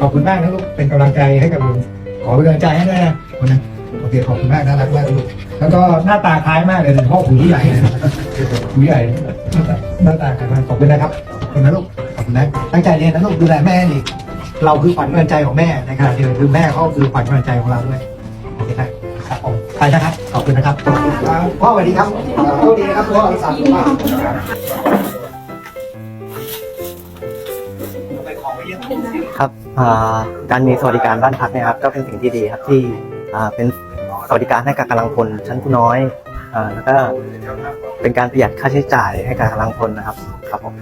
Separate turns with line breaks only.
ขอบคุณมากนะลูก เป็นกำลังใจให้กับลุงขอเป็นกำลังใจให้ด้วยนะคนนะโอเค ขอบคุณมากน่ารักมากลูก แล้วก็หน้าตาคล้ายมากเลยเป็นพ่อผู้ใหญ่ผู้ใหญ่ หน้าตาคล้ายมากขอบคุณนะครับ ขอบคุณนะลูก ขอบคุณนะ ตั้งใจเรียนนะลูก ดูแลแม่นี่เราคือขวัญกำลังใจของแม่นะครับเดี๋ยวคือแม่เขาคือขวัญกำลังใจของเราด้วยโอเคครับผมไปนะครับ ขอบคุณนะครับ พ่อสวัสดีครับโชคดีนะครับพ่อรักษาสุขภาพไป
ครับอ่าการมีสวัสดิการบ้านพักเนี่ยครับก็เป็นสิ่งที่ดีครับที่อ่าเป็นสวัสดิการให้กับกำลังพลชั้นผู้น้อยอ่าแล้วก็เป็นการประหยัดค่าใช้จ่ายให้กับกำลังพลนะครับครับผม